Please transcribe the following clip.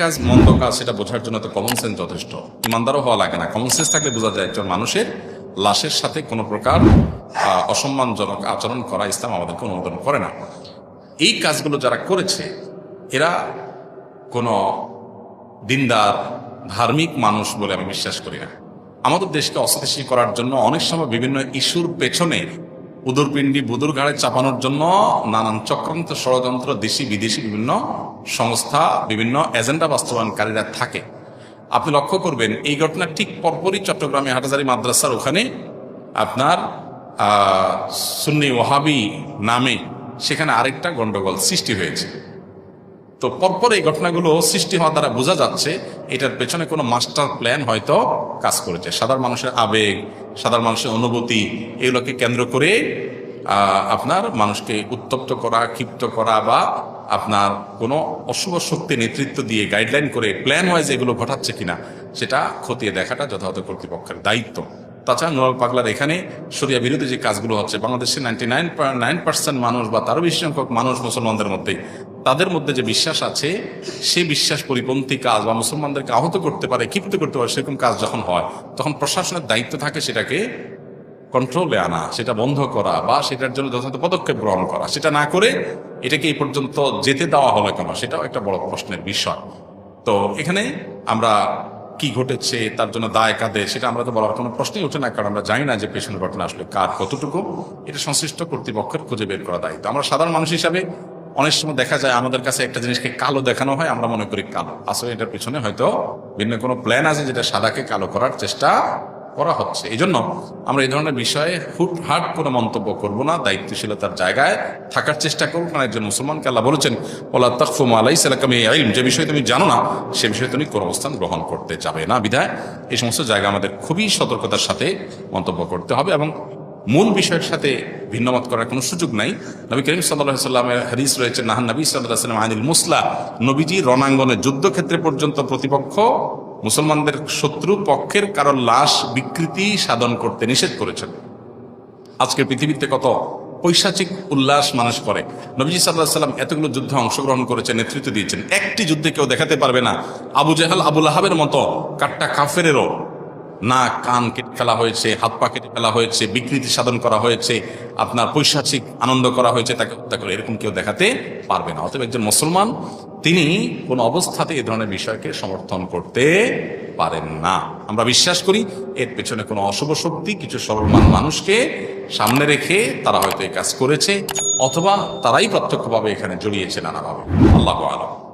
কাজ মন্দ কাজ সেটা বোঝার জন্য তো কমন সেন্স যথেষ্ট। ইমানদারও হওয়া লাগে না। কমন সেন্স থাকলে বোঝা যায় একজন মানুষের লাশের সাথে কোনো প্রকার অসম্মানজনক আচরণ করা ইসলাম আমাদেরকে অনুমোদন করে না। এই কাজগুলো যারা করেছে, এরা কোনো দিনদার, ধার্মিক মানুষ বলে আমি বিশ্বাস করি না। আমাদের দেশকে অস্থিতিশীল করার জন্য অনেক সময় বিভিন্ন ইস্যুর পেছনে উদরপিণ্ডি বুদুর ঘাড়ে চাপানোর জন্য নানান চক্রান্ত ষড়যন্ত্র দেশি, বিদেশি বিভিন্ন সংস্থা, বিভিন্ন এজেন্ডা বাস্তবায়নকারীরা থাকে। আপনি লক্ষ্য করবেন, এই ঘটনা ঠিক পরপরই চট্টগ্রামে হাটাজারি মাদ্রাসার ওখানে আপনার সুন্নি ওহাবি নামে সেখানে আরেকটা গন্ডগোল সৃষ্টি হয়েছে। তো পরপর এই ঘটনাগুলো সৃষ্টি হওয়া দ্বারা বোঝা যাচ্ছে, এটার পেছনে কোনো মাস্টার প্ল্যান হয়তো কাজ করেছে। সাধারণ মানুষের আবেগ, সাধারণ মানুষের অনুভূতি, এগুলোকে কেন্দ্র করে আপনার মানুষকে উত্তপ্ত করা, ক্ষিপ্ত করা বা আপনার কোনো অশুভ শক্তি নেতৃত্ব দিয়ে গাইডলাইন করে প্ল্যান ওয়াইজ এগুলো ঘটাচ্ছে কিনা, সেটা খতিয়ে দেখাটা যথাযথ কর্তৃপক্ষের দায়িত্ব। তাছাড়া নোয়াল পাগলার এখানে সরিয়া বিরোধী যে কাজগুলো হচ্ছে বাংলাদেশের নাইনটি নাইন নাইন পার্সেন্ট মানুষ বা তারও বেশি সংখ্যক মানুষ মুসলমানদের মধ্যে তাদের মধ্যে যে বিশ্বাস আছে সে বিশ্বাস পরিপন্থী কাজ বা মুসলমানদেরকে আহত করতে পারে, ক্ষিপ্ত করতে পারে, সেরকম কাজ যখন হয়, তখন প্রশাসনের দায়িত্ব থাকে সেটাকে কন্ট্রোলে আনা, সেটা বন্ধ করা বা সেটার জন্য যথাযথ পদক্ষেপ গ্রহণ করা। সেটা না করে এটাকে এই পর্যন্ত যেতে দেওয়া হলো কেন, সেটাও একটা বড় প্রশ্নের বিষয়। তো এখানে আমরা কি ঘটেছে, তার জন্য দায় কাঁদে সেটা আমরা তো বলার কোনো প্রশ্নই ওঠে না, কারণ আমরা জানি না যে পেছনের ঘটনা আসলে কার কতটুকু। এটা সংশ্লিষ্ট কর্তৃপক্ষের খুঁজে বের করা দায়িত্ব। আমরা সাধারণ মানুষ হিসাবে অনেক সময় দেখা যায় আমাদের কাছে একটা জিনিসকে কালো দেখানো হয়, আমরা মনে করি কালো। আসলে এটার পিছনে হয়তো ভিন্ন কোনো প্ল্যান আছে যেটা সাদাকে কালো করার চেষ্টা করা হচ্ছে। এই জন্য আমরা এই ধরনের বিষয়ে হুটহাট কোনো মন্তব্য করব না, দায়িত্বশীলতার জায়গায় থাকার চেষ্টা করব কারণ একজন মুসলমানকে আল্লাহ বলেছেন, ওলা তকফুম আলাই সালাকাম আইম যে বিষয়ে তুমি জানো না, সে বিষয়ে তুমি কোনো অবস্থান গ্রহণ করতে যাবে না। বিধায় এই সমস্ত জায়গা আমাদের খুবই সতর্কতার সাথে মন্তব্য করতে হবে এবং মূল বিষয়ের সাথে ভিন্নমত করার কোনো সুযোগ নাই। নবী করিম সাল্লাহ সাল্লামের হাদিস রয়েছে, নাহান নবী সাল্লাহ সাল্লাম আনিল মুসলা। নবীজি রণাঙ্গনে যুদ্ধক্ষেত্রে পর্যন্ত প্রতিপক্ষ মুসলমানদের শত্রু পক্ষের কারও লাশ বিকৃতি সাধন করতে নিষেধ করেছেন। আজকের পৃথিবীতে কত পৈশাচিক উল্লাস মানুষ করে। নবীজি সাল্লাহ সাল্লাম এতগুলো যুদ্ধে অংশগ্রহণ করেছেন, নেতৃত্ব দিয়েছেন। একটি যুদ্ধে কেউ দেখাতে পারবে না। আবু জেহাল আবুল আহাবের মতো কাট্টা কাফেরেরও না কান কেটে ফেলা হয়েছে, হাত পা কেটে ফেলা হয়েছে, বিকৃতি সাধন করা হয়েছে, আপনার পৈশাচিক আনন্দ করা হয়েছে, তাকে হত্যা করে এরকম কেউ দেখাতে পারবে না। অতএব একজন মুসলমান, তিনি কোন অবস্থাতে এ ধরনের বিষয়কে সমর্থন করতে পারেন না। আমরা বিশ্বাস করি, এর পেছনে কোনো অশুভ শক্তি, কিছু সরলমান মানুষকে সামনে রেখে তারা হয়তো এই কাজ করেছে, অথবা তারাই প্রত্যক্ষভাবে এখানে জড়িয়েছে নানাভাবে। আল্লাহ আলম।